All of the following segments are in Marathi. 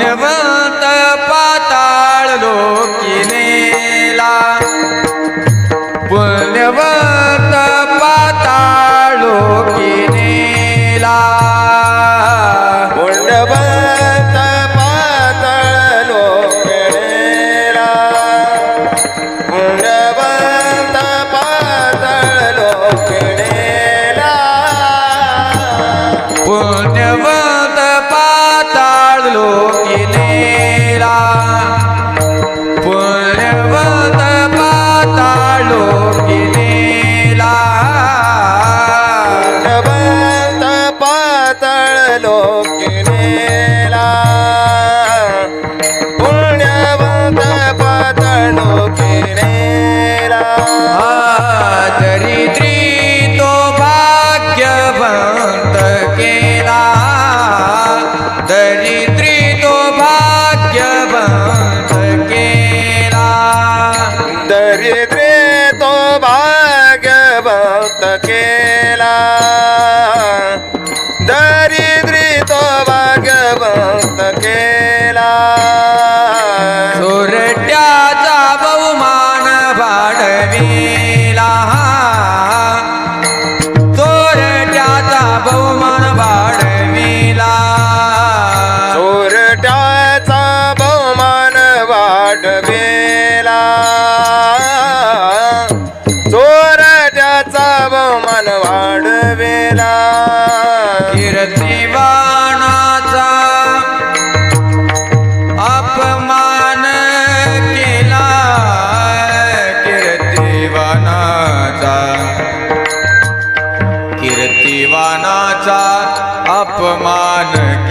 पुण्यवंत पाताळ लोकी नेला पुण्यवंत पाताळ लोकी नेला पुण्यवंत पाताळ लोकी पुण्यवंत पाताळ लोकी नेला पुण्यवंत पाताळ लोक জেনে Yeah. जीवनाचा अपमान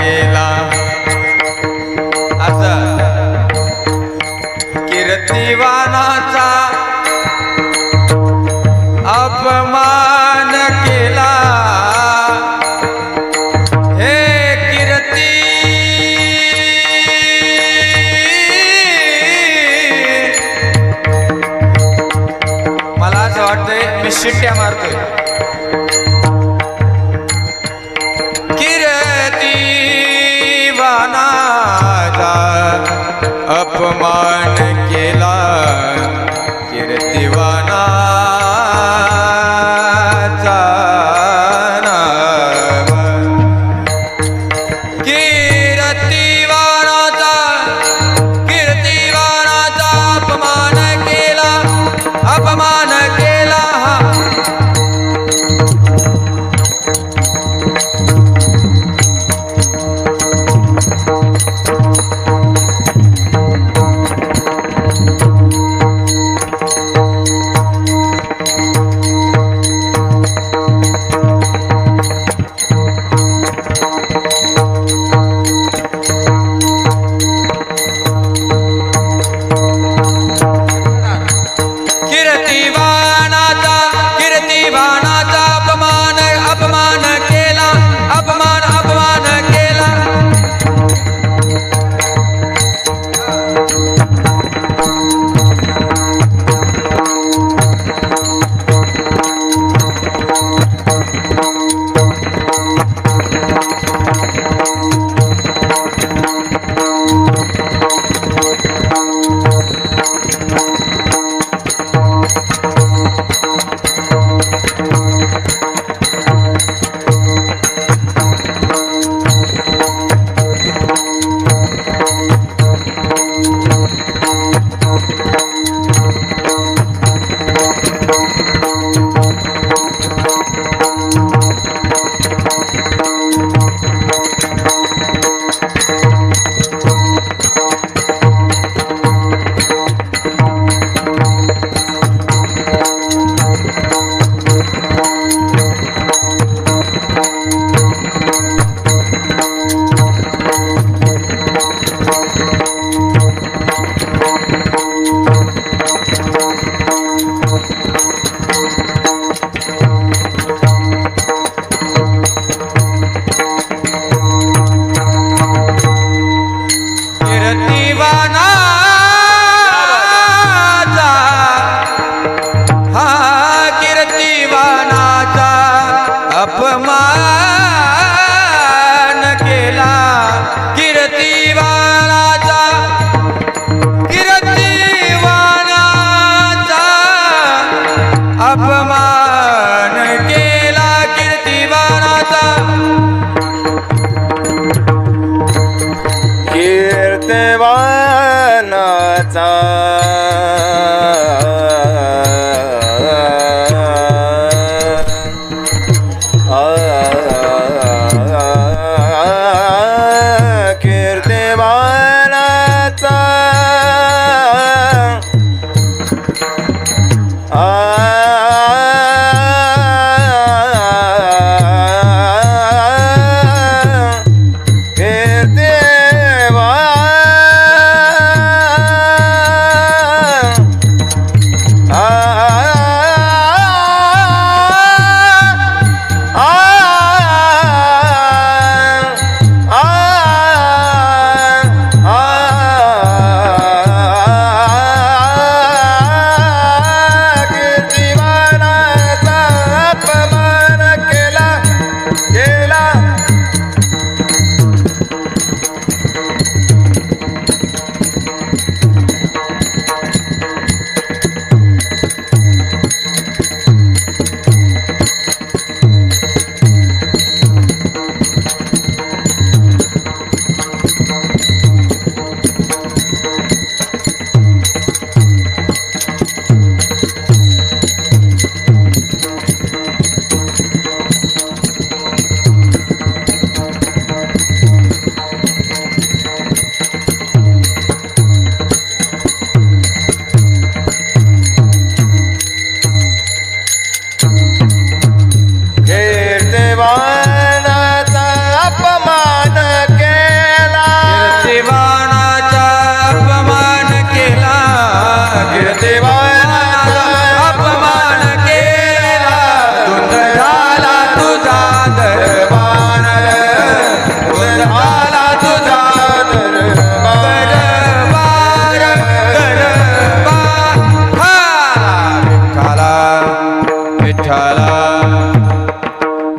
कीर्तवानाचा